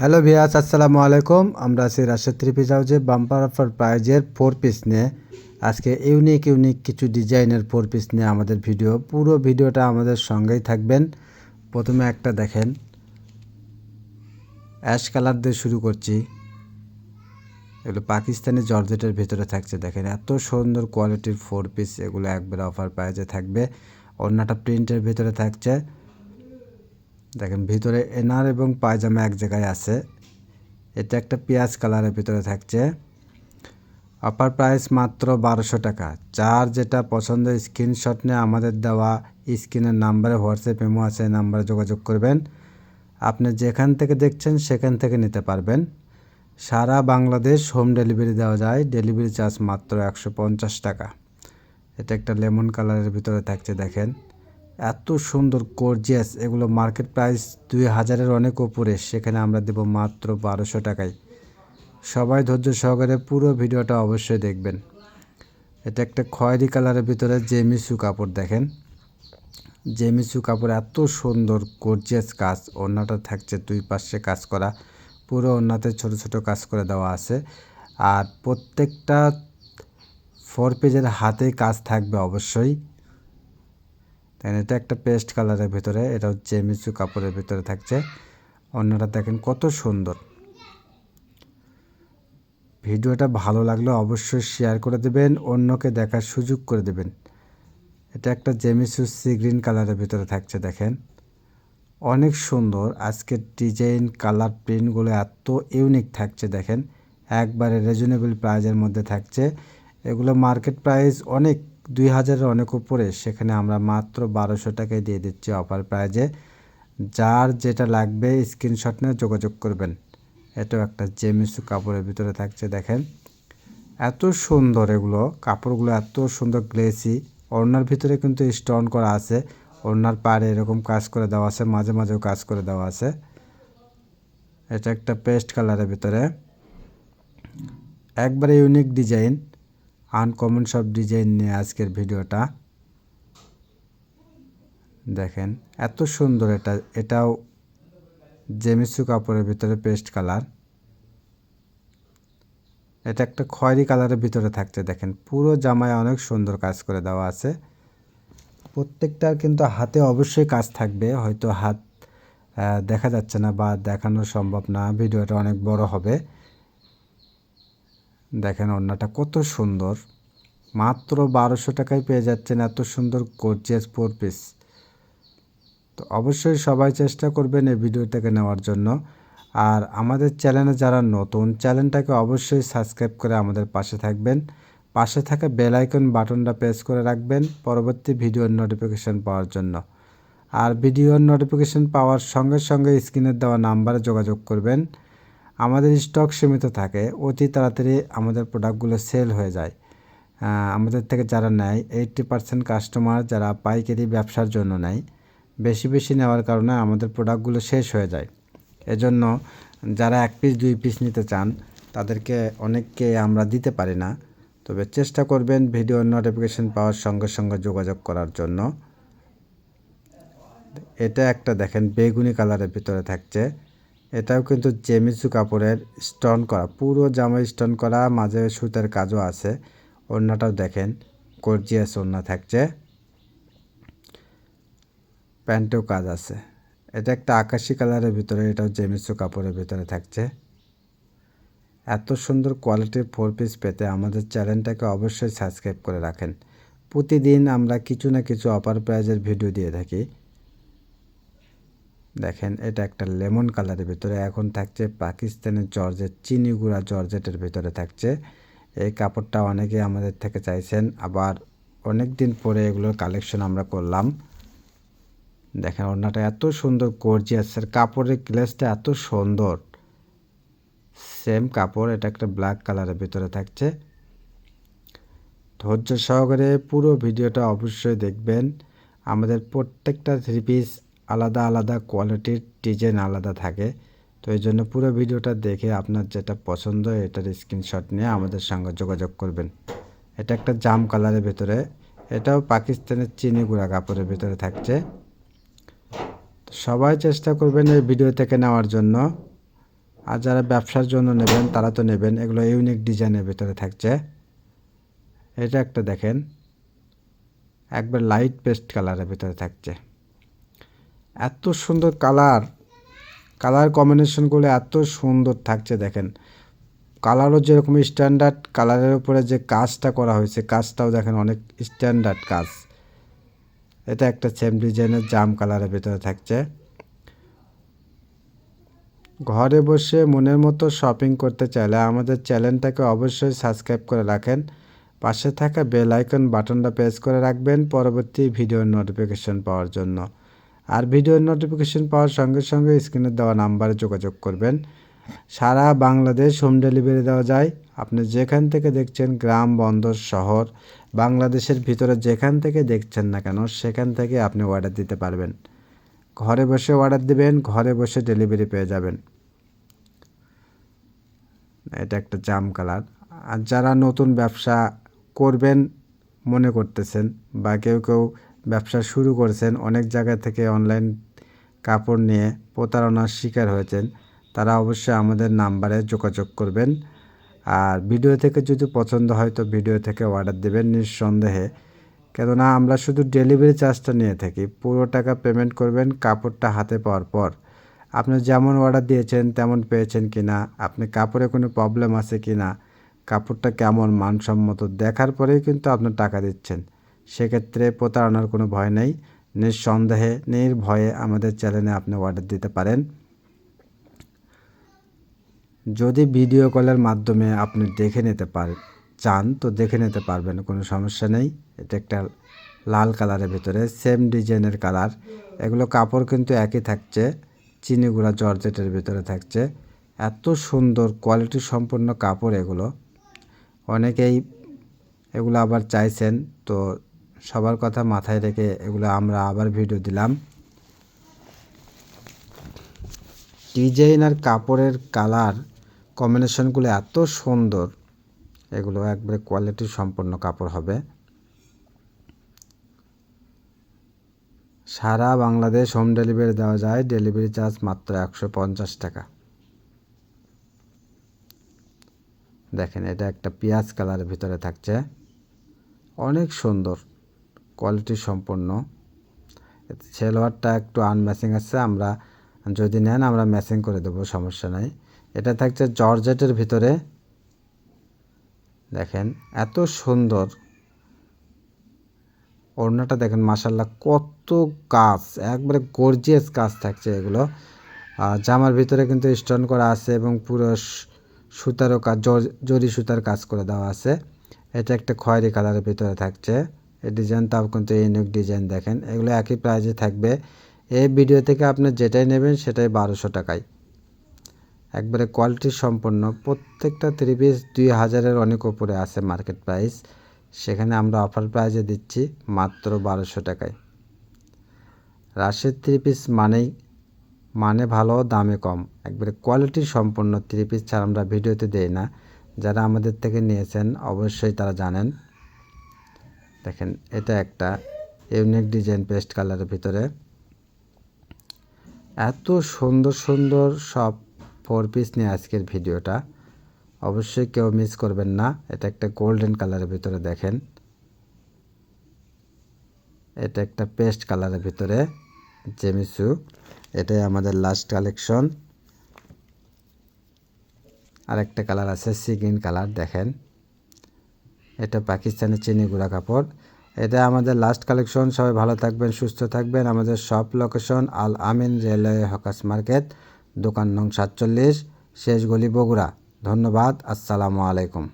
Hello ভিয়াস আসসালামু আলাইকুম। আমরা আছি রাশেদ থ্রি পিস হাউসে বাম্পার অফার প্রাইজের ফোর পিস নিয়ে। আজকে ইউনিক ইউনিক কিছু ডিজাইনের ফোর পিস নিয়ে আমাদের ভিডিও। পুরো ভিডিওটা আমাদের সঙ্গেই থাকবেন। প্রথমে একটা দেখেন। অ্যাশ কালার দিয়ে শুরু করছি। এগুলো পাকিস্তানি জর্জেটের ভিতরে থাকছে। দেখেন, এত সুন্দর কোয়ালিটির ফোর পিস এগুলো একবারে অফার প্রাইজে থাকবে। অন্যটা প্রিন্টের ভিতরে থাকছে। দেখেন, ভিতরে এনার এবং পায়জামা এক জায়গায় আছে। এটা একটা পেঁয়াজ কালারের ভিতরে থাকছে। অফার প্রাইস মাত্র বারোশো টাকা। যার যেটা পছন্দ স্ক্রিনশট নিয়ে আমাদের দেওয়া স্ক্রিনের নাম্বারে হোয়াটসঅ্যাপ এমো আছে নাম্বারে যোগাযোগ করবেন। আপনি যেখান থেকে দেখছেন, সেখান থেকে নিতে পারবেন। সারা বাংলাদেশ হোম ডেলিভারি দেওয়া যায়। ডেলিভারি চার্জ মাত্র একশো পঞ্চাশ টাকা। এটা একটা লেমন কালারের ভিতরে থাকছে, দেখেন। এত সুন্দর গর্জিয়াস এগুলো মার্কেট প্রাইস দুই হাজারের অনেক উপরে, সেখানে আমরা দেব মাত্র বারোশো টাকায়। সবাই ধৈর্য সহকারে পুরো ভিডিওটা অবশ্যই দেখবেন। এটা একটা খয়েরি কালারের ভিতরে জেমিসু কাপড়, দেখেন। জেমিসু কাপড় এত সুন্দর গর্জিয়াস কাজ। ওড়নাটা থাকছে দুই পাশে কাজ করা। পুরো ওড়নাতে ছোট ছোট কাজ করে দেওয়া আছে। আর প্রত্যেকটা ফোর পেজের হাতে কাজ থাকবে অবশ্যই। দেখেন এটা একটা পেস্ট কালারের ভিতরে, এটা হচ্ছে মিচু কাপড়ের ভিতরে থাকছে। অন্যটা দেখেন কত সুন্দর। ভিডিওটা ভালো লাগলে অবশ্যই শেয়ার করে দেবেন, অন্যকে দেখার সুযোগ করে দেবেন। এটা একটা জেমিসু সি গ্রিন কালারের ভিতরে থাকছে, দেখেন। অনেক সুন্দর, আজকের ডিজাইন, কালার, প্রিন্টগুলো এত ইউনিক থাকছে, দেখেন। একবারে রিজনেবল প্রাইজের মধ্যে থাকছে। এগুলো মার্কেট প্রাইস অনেক দুই হাজারের অনেক উপরে, সেখানে আমরা মাত্র বারোশো টাকায় দিয়ে দিচ্ছি অফার প্রাইজে যার যেটা লাগবে স্ক্রিনশট নিয়ে যোগাযোগ করবেন। এটাও একটা জেমিসু কাপড়ের ভিতরে থাকছে, দেখেন। এত সুন্দর এগুলো, কাপড়গুলো এত সুন্দর গ্লেসি। ওড়নার ভিতরে কিন্তু স্টোন করা আছে। ওড়নার পাড়ে এরকম কাজ করে দেওয়া আছে, মাঝে মাঝেও কাজ করে দেওয়া আছে। এটা একটা পেস্ট কালারের ভিতরে। একবারে ইউনিক ডিজাইন আনকমন সব ডিজাইন নিয়ে আজকের ভিডিওটা। দেখেন, এত সুন্দর এটা, এটাও জেমিসু কাপড়ের ভিতরে পেস্ট কালার এটা একটা খয়েরি কালারের ভিতরে থাকছে, দেখেন, পুরো জামায় অনেক সুন্দর কাজ করে দেওয়া আছে। প্রত্যেকটার কিন্তু হাতে অবশ্যই কাজ থাকবে, হয়তো হাত দেখা যাচ্ছে না বা দেখানো সম্ভব না, ভিডিওটা অনেক বড় হবে। দেখেন ওড়নাটা কত সুন্দর। মাত্র বারোশো টাকায় পেয়ে যাচ্ছেন এত সুন্দর গর্জিয়াস ফোর পিস তো অবশ্যই সবাই চেষ্টা করবেন এই ভিডিওটাকে নেওয়ার জন্য। আর আমাদের চ্যানেলে যারা নতুন, চ্যানেলটাকে অবশ্যই সাবস্ক্রাইব করে আমাদের পাশে থাকবেন। পাশে থাকা বেল আইকন বাটনটা প্রেস করে রাখবেন পরবর্তী ভিডিওর নোটিফিকেশান পাওয়ার জন্য। আর ভিডিওর নোটিফিকেশান পাওয়ার সঙ্গে সঙ্গে স্ক্রিনের দেওয়া নাম্বারে যোগাযোগ করবেন। আমাদের স্টক সীমিত থাকে, অতি তাড়াতাড়ি আমাদের প্রোডাক্টগুলো সেল হয়ে যায়। আমাদের থেকে যারা নেয় এইট্টি পার্সেন্ট কাস্টমার যারা পাইকারি ব্যবসার জন্য নেয়, বেশি বেশি নেওয়ার কারণে আমাদের প্রোডাক্টগুলো শেষ হয়ে যায়। এজন্য যারা এক পিস দুই পিস নিতে চান, তাদেরকে অনেককে আমরা দিতে পারি না। তবে চেষ্টা করবেন ভিডিও নোটিফিকেশান পাওয়ার সঙ্গে সঙ্গে যোগাযোগ করার জন্য। এটা একটা দেখেন, বেগুনি কালারের ভিতরে থাকছে। এটাও কিন্তু জেমিসু কাপড়ের স্টোন করা, পুরো জামা স্টোন করা, মাঝে সুতার কাজও আছে। ওড়নাটাও দেখেন গর্জিয়াস ওড়না থাকছে। প্যান্টেও কাজ আছে। এটা একটা আকাশি কালারের ভিতরে, এটাও জেমিসু কাপড়ের ভিতরে থাকছে। এত সুন্দর কোয়ালিটির ফোর পিস পেতে আমাদের চ্যানেলটাকে অবশ্যই সাবস্ক্রাইব করে রাখেন। প্রতিদিন আমরা কিছু না কিছু অপার প্রাইজের ভিডিও দিয়ে থাকি। দেখেন, এটা একটা লেমন কালারের ভিতরে, এখন থাকছে পাকিস্তানের জর্জেট চিনি গুঁড়া জর্জেটের ভিতরে থাকছে। এই কাপড়টা অনেকে আমাদের থেকে চাইছেন, আবার অনেক দিন পরে এগুলোর কালেকশন আমরা করলাম। দেখেন, ওড়নাটা এত সুন্দর গর্জিয়াসের কাপড়ের গ্লেসটা এত সুন্দর। সেম কাপড়, এটা একটা ব্ল্যাক কালারের ভিতরে থাকছে। ধৈর্য সহকারে পুরো ভিডিওটা অবশ্যই দেখবেন। আমাদের প্রত্যেকটা থ্রি পিস আলাদা আলাদা কোয়ালিটির ডিজাইন আলাদা থাকে। তো এই জন্য পুরো ভিডিওটা দেখে আপনার যেটা পছন্দ এটার স্ক্রিনশট নিয়ে আমাদের সঙ্গে যোগাযোগ করবেন। এটা একটা জাম কালারের ভিতরে, এটাও পাকিস্তানের চিনি গুঁড়া কাপড়ের ভিতরে থাকছে। সবাই চেষ্টা করবেন এই ভিডিও থেকে নেওয়ার জন্য। আর যারা ব্যবসার জন্য নেবেন, তারা তো নেবেন, এগুলো ইউনিক ডিজাইনের ভিতরে থাকছে। এটা একটা দেখেন, একবার লাইট পেস্ট কালারের ভিতরে থাকছে। এত সুন্দর কালার কালার কম্বিনেশনগুলো এত সুন্দর থাকছে দেখেন। কালারও যেরকম স্ট্যান্ডার্ড কালারের উপরে যে কাজটা করা হয়েছে, কাজটাও দেখেন অনেক স্ট্যান্ডার্ড কাজ। এটা একটা সেম ডিজাইনের জাম কালারের ভেতরে থাকছে। ঘরে বসে মনের মতো শপিং করতে চাইলে আমাদের চ্যানেলটাকে অবশ্যই সাবস্ক্রাইব করে রাখেন। পাশে থাকা বেল আইকন বাটনটা প্রেস করে রাখবেন পরবর্তী ভিডিওর নোটিফিকেশন পাওয়ার জন্য। আর ভিডিওর নোটিফিকেশন পাওয়ার সঙ্গে সঙ্গে স্ক্রিনে দেওয়া নাম্বারে যোগাযোগ করবেন। সারা বাংলাদেশ হোম ডেলিভারি দেওয়া যায়। আপনি যেখান থেকে দেখছেন গ্রাম, বন্দর, শহর, বাংলাদেশের ভিতরে যেখান থেকে দেখছেন না কেন, সেখান থেকে আপনি অর্ডার দিতে পারবেন। ঘরে বসে অর্ডার দেবেন, ঘরে বসে ডেলিভারি পেয়ে যাবেন। এটা একটা জাম কালার আর যারা নতুন ব্যবসা করবেন, মনে করতেছেন, বা কেউ কেউ ব্যবসা শুরু করেছেন, অনেক জায়গা থেকে অনলাইন কাপড় নিয়ে প্রতারণার শিকার হয়েছেন। তারা অবশ্যই আমাদের নাম্বারে যোগাযোগ করবেন। আর ভিডিও থেকে যদি পছন্দ হয় তো ভিডিও থেকে অর্ডার দেবেন নিঃসন্দেহে। কেননা আমরা শুধু ডেলিভারি চার্জটা নিয়ে থাকি, পুরো টাকা পেমেন্ট করবেন কাপড়টা হাতে পাওয়ার পর। আপনি যেমন অর্ডার দিয়েছেন তেমন পেয়েছেন কি না আপনি কাপড়ে কোনো প্রবলেম আছে কি না কাপড়টা কেমন মানসম্মত দেখার পরেই কিন্তু আপনি টাকা দিচ্ছেন। সেক্ষেত্রে প্রতারণার কোনো ভয় নেই। নিঃসন্দেহে, নির্ভয়ে আমাদের চ্যানেলে আপনি অর্ডার দিতে পারেন। যদি ভিডিও কলের মাধ্যমে আপনি দেখে নিতে পার, চান, তো দেখে নিতে পারবেন, কোনো সমস্যা নেই। এটা একটা লাল কালারের ভিতরে সেম ডিজাইনের কালার এগুলো কাপড় কিন্তু একই থাকছে চিনিগুড়া জর্জেটের ভিতরে থাকছে। এত সুন্দর কোয়ালিটি সম্পন্ন কাপড় এগুলো। অনেকেই এগুলো আবার চাইছেন, তো সবার কথা মাথায় রেখে এগুলো আমরা আবার ভিডিও দিলাম। ডিজাইন আর কাপড়ের কালার কম্বিনেশনগুলো এত সুন্দর, এগুলো একবারে কোয়ালিটি সম্পন্ন কাপড় হবে। সারা বাংলাদেশ হোম ডেলিভারি দেওয়া যায়, ডেলিভারি চার্জ মাত্র একশো পঞ্চাশ টাকা। দেখেন, এটা একটা পেঁয়াজ কালারের ভিতরে থাকছে। অনেক সুন্দর। কোয়ালিটি সম্পন্ন। সেলোয়ারটা একটু আনম্যাচিং আছে, আমরা যদি নেন আমরা ম্যাচিং করে দেবো, সমস্যা নাই। এটা থাকছে জর্জেটের ভিতরে। দেখেন, এত সুন্দর। ওড়নাটা দেখেন মাসাল্লাহ কত কাজ একবারে গর্জিয়াস কাজ থাকছে এগুলো। জামার ভিতরে কিন্তু স্টোন করা আছে এবং পুরো সুতারও কাজ, জরি সুতার কাজ করে দেওয়া আছে। এটা একটা খয়েরি কালারের ভিতরে থাকছে। এই ডিজাইনটাও কিন্তু ইউনিক ডিজাইন দেখেন। এগুলো একই প্রাইজে থাকবে। এই ভিডিও থেকে আপনি যেটাই নেবেন, সেটাই বারোশো টাকায়। একবারে কোয়ালিটি সম্পন্ন। প্রত্যেকটা থ্রি পিস দুই হাজারের অনেক ওপরে আছে মার্কেট প্রাইস সেখানে আমরা অফার প্রাইজে দিচ্ছি মাত্র বারোশো টাকায়। রাশের থ্রি পিস মানেই মানে ভালো, দামে কম। একবারে কোয়ালিটি সম্পন্ন থ্রি পিস ছাড়া আমরা ভিডিওতে দেই না। যারা আমাদের থেকে নিয়েছেন, অবশ্যই তারা জানেন। দেখেন, এটা একটা ইউনিক ডিজাইন পেস্ট কালারের ভিতরে। এত সুন্দর সুন্দর সব ফোর পিস নিয়ে আজকের ভিডিওটা। অবশ্যই কেউ মিস করবেন না, এটা একটা গোল্ডেন কালারের ভিতরে দেখেন। এটা একটা পেস্ট কালারের ভিতরে, জেমিসু। এটাই আমাদের লাস্ট কালেকশন আর একটা কালার আছে সিগিন কালার, দেখেন। এটা পাকিস্তানের চিনি গুঁড়া কাপড়। এটা আমাদের লাস্ট কালেকশন সবাই ভালো থাকবেন, সুস্থ থাকবেন। আমাদের সব location Al Amin railway hawkers market, দোকান নং সাতচল্লিশ, শেষ গলি বগুড়া। ধন্যবাদ। আসসালামু আলাইকুম।